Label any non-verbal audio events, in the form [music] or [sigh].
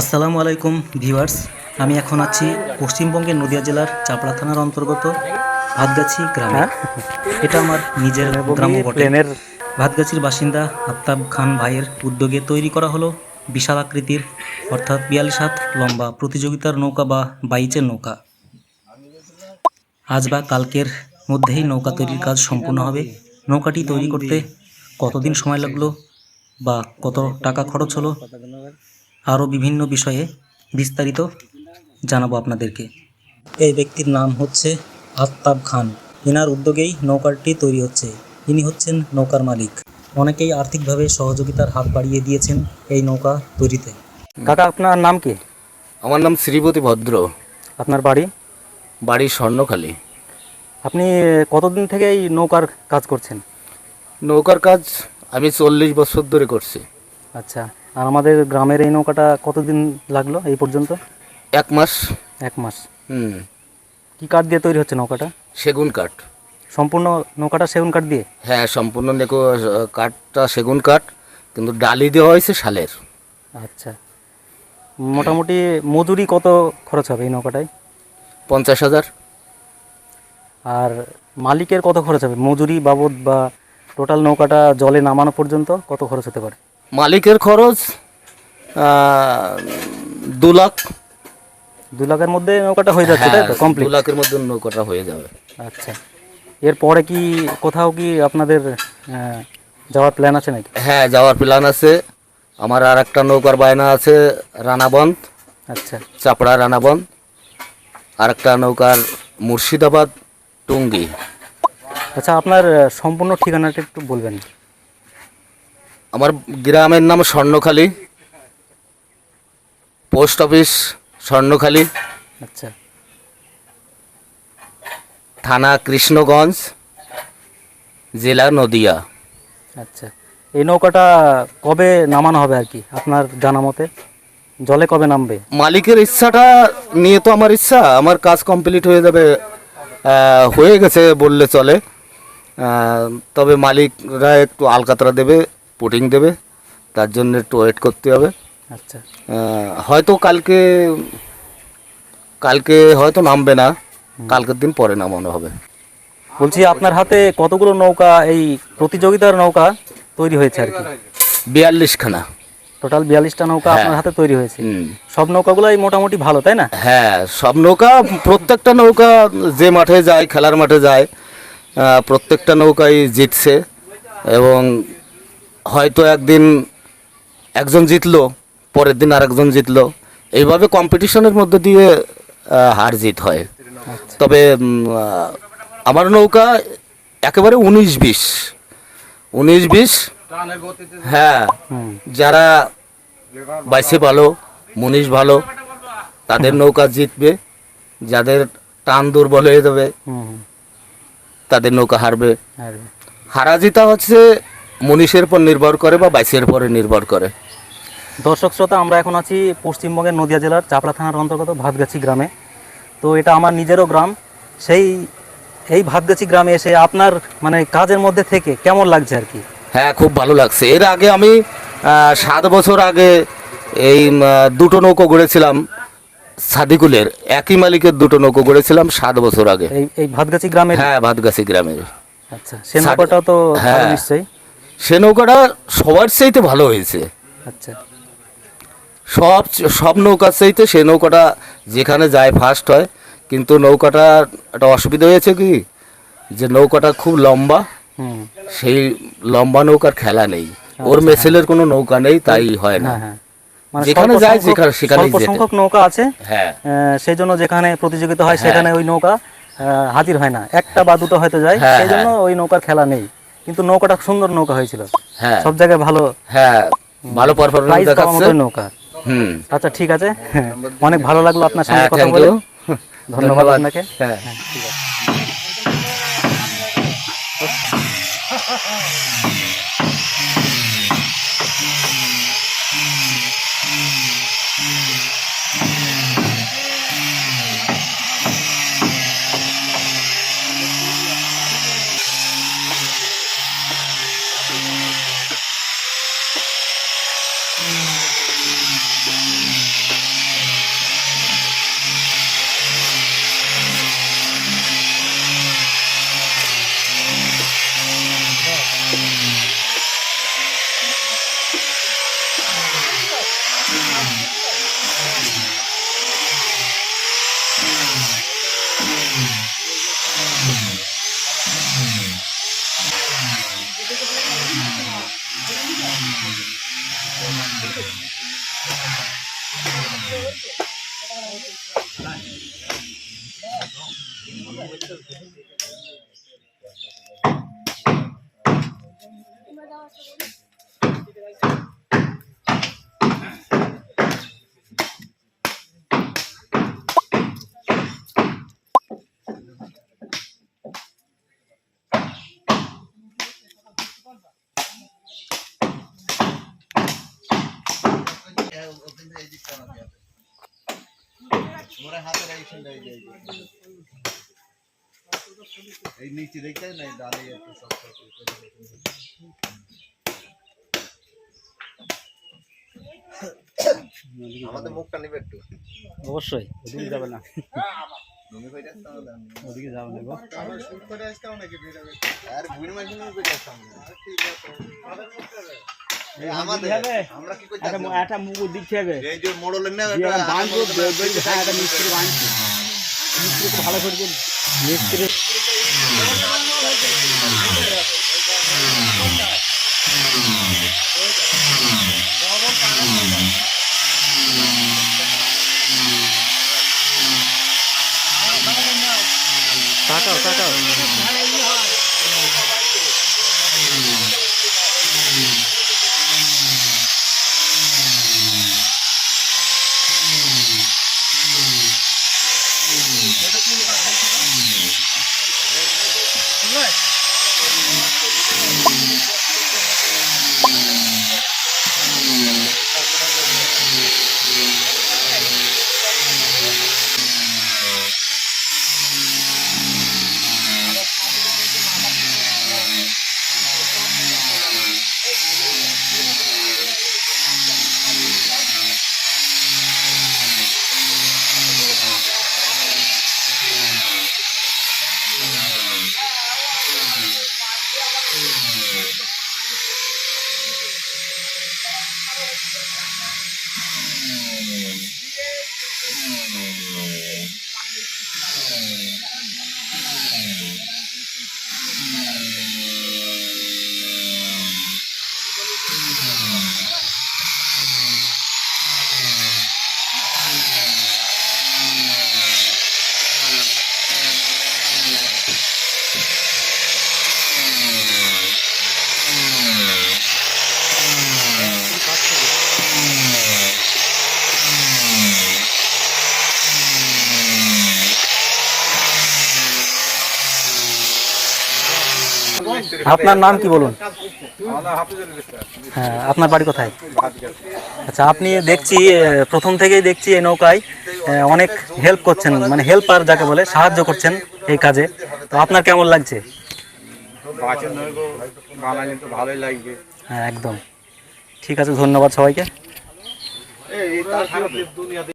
আসসালামু আলাইকুম ভিউয়ার্স। আমি এখন আছি পশ্চিমবঙ্গের নদিয়া জেলার চাপড়া থানার অন্তর্গত ভাতগাছি গ্রামে। এটা আমার নিজের গ্রাম বটে। ভাতগাছির বাসিন্দা আফতাব খান ভাইয়ের উদ্যোগে তৈরি করা হলো বিশাল আকৃতির অর্থাৎ বিয়াল্লিশ হাত লম্বা প্রতিযোগিতার নৌকা বা বাইচের নৌকা। আজ বা কালকের মধ্যেই নৌকা তৈরির কাজ সম্পূর্ণ হবে। নৌকাটি তৈরি করতে কতদিন সময় লাগল বা কত টাকা খরচ হলো আরও বিভিন্ন বিষয়ে বিস্তারিত জানাব আপনাদেরকে। এই ব্যক্তির নাম হচ্ছে আফতাব খান। এনার উদ্যোগেই নৌকাটি তৈরি হচ্ছে। ইনি হচ্ছেন নৌকার মালিক। অনেকেই আর্থিকভাবে সহযোগিতার হাত বাড়িয়ে দিয়েছেন এই নৌকা তৈরিতে। কাকা আপনার নাম কি? আমার নাম শ্রীপতি ভদ্র। আপনার বাড়ি? বাড়ি স্বর্ণখালী। আপনি কতদিন থেকে এই নৌকার কাজ করছেন? নৌকার কাজ আমি চল্লিশ বছর ধরে করছি। আচ্ছা আর আমাদের গ্রামের এই নৌকাটা কতদিন লাগল এই পর্যন্ত? এক মাস। এক মাস। হুম। কি কাঠ দিয়ে তৈরি হচ্ছে নৌকাটা? সেগুন কাঠ। সম্পূর্ণ নৌকাটা সেগুন কাঠ দিয়ে? হ্যাঁ সম্পূর্ণ দেখো কাঠটা সেগুন কাঠ কিন্তু ডালি দেওয়া হয়েছে শালের। আচ্ছা। মোটামুটি মজুরি কত খরচ হবে এই নৌকাটায়? পঞ্চাশ হাজার। আর মালিকের কত খরচ হবে? মজুরি বাবদ বা টোটাল নৌকাটা জলে নামানো পর্যন্ত কত খরচ হতে পারে? মালিকের খরচ দু লাখ। দু লাখের মধ্যে নৌকাটা হয়ে যাচ্ছে তাই তো? হ্যাঁ, কমপ্লিট দু লাখের মধ্যে নৌকাটা হয়ে যাবে। আচ্ছা। এরপরে কি কোথাও কি আপনাদের যাওয়ার প্ল্যান আছে নাকি? হ্যাঁ যাওয়ার প্ল্যান আছে। আমার আর একটা নৌকার বায়না আছে রানাবন্ধ। আচ্ছা। চাপড়া রানাবন আর একটা নৌকার মুর্শিদাবাদ টুঙ্গি। আচ্ছা আপনার সম্পূর্ণ ঠিকানাটা একটু বলবেন। আমার গ্রামের নাম স্বর্ণখালী। Post office স্বর্ণখালী। আচ্ছা। থানা কৃষ্ণগঞ্জ জেলা নদিয়া। আচ্ছা। এই নৌকাটা কবে নামানো হবে আর কি? আপনার জানা মতে? জলে কবে নামবে? মালিকের ইচ্ছাটা নিয়ে তো আমার ইচ্ছা। আমার কাজ কমপ্লিট হয়ে যাবে হয়ে গেছে বললে চলে। তবে মালিকরা একটু আলকাতরা দেবে। পুটিং দেবে তার জন্য একটু ওয়েট করতে হবে। আচ্ছা। হয়তো কালকে কালকে হয়তো নামবে না কালকের দিন পরে নামানো হবে। বলছি আপনার হাতে কতগুলো নৌকা এই প্রতিযোগিতার নৌকা তৈরি হয়েছে আর কি? বিয়াল্লিশখানা। টোটাল বিয়াল্লিশটা নৌকা হ্যাঁ। আপনার হাতে তৈরি হয়েছে। সব নৌকাগুলোই মোটামুটি ভালো তাই না? হ্যাঁ সব নৌকা প্রত্যেকটা নৌকা যে মাঠে যায় খেলার মাঠে যায় প্রত্যেকটা নৌকাই জিতছে এবং হয়তো একদিন একজন জিতলো পরের দিন আরেকজন জিতলো। এইভাবে কম্পিটিশনের মধ্যে দিয়ে হার জিত হয়। আচ্ছা। তবে আমার নৌকা একেবারে উনিশ বিশ। উনিশ বিশ হ্যাঁ যারা বাইসে ভালো মুনিশ ভালো তাদের নৌকা জিতবে। যাদের টান দুর্বল হয়ে যাবে। তাদের নৌকা হারবে। হারা জিতা হচ্ছে মুনিশের উপর নির্ভর করে বা বাইশের উপরে নির্ভর করে? দর্শক শ্রোতা আমরা এখন আছি পশ্চিমবঙ্গের নদিয়া জেলার চাপড়া থানার অন্তর্গত ভাতগাছি গ্রামে। তো এটা আমার নিজেরও গ্রাম। সেই এই ভাতগাছি গ্রামে এসে আপনার মানে কাজের মধ্যে থেকে কেমন লাগছে আর কি? হ্যাঁ খুব ভালো লাগছে। এর আগে আমি সাত বছর আগে এই দুটো নৌকো গড়েছিলাম সাদিকুলের। একই মালিকের দুটো নৌকো গড়েছিলাম সাত বছর আগে। এই ভাতগাছি গ্রামে হ্যাঁ ভাতগাছি গ্রামের। আচ্ছা সে নৌকাটাও তো হ্যাঁ। নিশ্চয়ই। সে নৌকাটা সবার চাইতে ভালো হয়েছে। আচ্ছা। সব সব নৌকার চাইতে সে নৌকাটা যেখানে যায় ফার্স্ট হয়। কিন্তু নৌকাটা একটা অসুবিধা হয়েছে কি? যে নৌকাটা খুব লম্বা সেই লম্বা নৌকার খেলা নেই। ওর মেসেলের কোনো নৌকা নেই তাই হয় না। হ্যাঁ হ্যাঁ। মানে যেখানে যায় যেখানে- যেতে। সংখ্যক নৌকা আছে। হ্যাঁ। সেই জন্য যেখানে প্রতিযোগিতা হয় সেখানে ওই নৌকা হাজির হয় না। একটা বা দুটো হয়তো যায় হ্যাঁ, সেই জন্য ওই নৌকার খেলা নেই। কিন্তু নৌকাটা সুন্দর নৌকা হয়েছিল। হ্যাঁ। সব জায়গায় ভালো হ্যাঁ ভালো পারফরম্যান্স দেখাচ্ছে। নৌকা। হুম। আচ্ছা ঠিক আছে। অনেক ভালো লাগল আপনার সঙ্গে হ্যাঁ কথা বলে। [laughs] ধন্যবাদ। আপনাকে। হ্যাঁ। হ্যাঁ, ঠিক আছে। ওখানে এদিক করা যাবে ওরা হাতের এইখানটা এই নিচে দেখতে না ডালে একটু শক্ত। আমাদের মুখটা নেবে একটু। অবশ্যই ওদিকে যাবে না। ওদিকে যাবে না গো। শুট করে আসতাম নাকি বেরাবে আর বুড়ি মাঝে নিয়ে কই যাচ্ছ আমরা ঠিক আছে এই আমাদের আমরা কি কই যাচ্ছি একটা মুকুট দিচ্ছে হবে। এই যে মোড়লের না দিয়ে একটা বাঁধবো একটা মিস্ত্রি বাঁধছি। মিস্ত্রি তো ভালো করে দিন মিস্ত্রি তাকাও তাকাও। আপনার নাম কি বলুন? হ্যাঁ আপনার বাড়ি কোথায়? আচ্ছা আপনি দেখছি প্রথম থেকেই দেখছি এই নৌকায় অনেক হেল্প করছেন মানে হেল্পার যাকে বলে সাহায্য করছেন এই কাজে। তো আপনার কেমন লাগছে? ভালোই লাগবে। হ্যাঁ একদম। ঠিক আছে ধন্যবাদ সবাইকে। এই তার দুনিয়াতে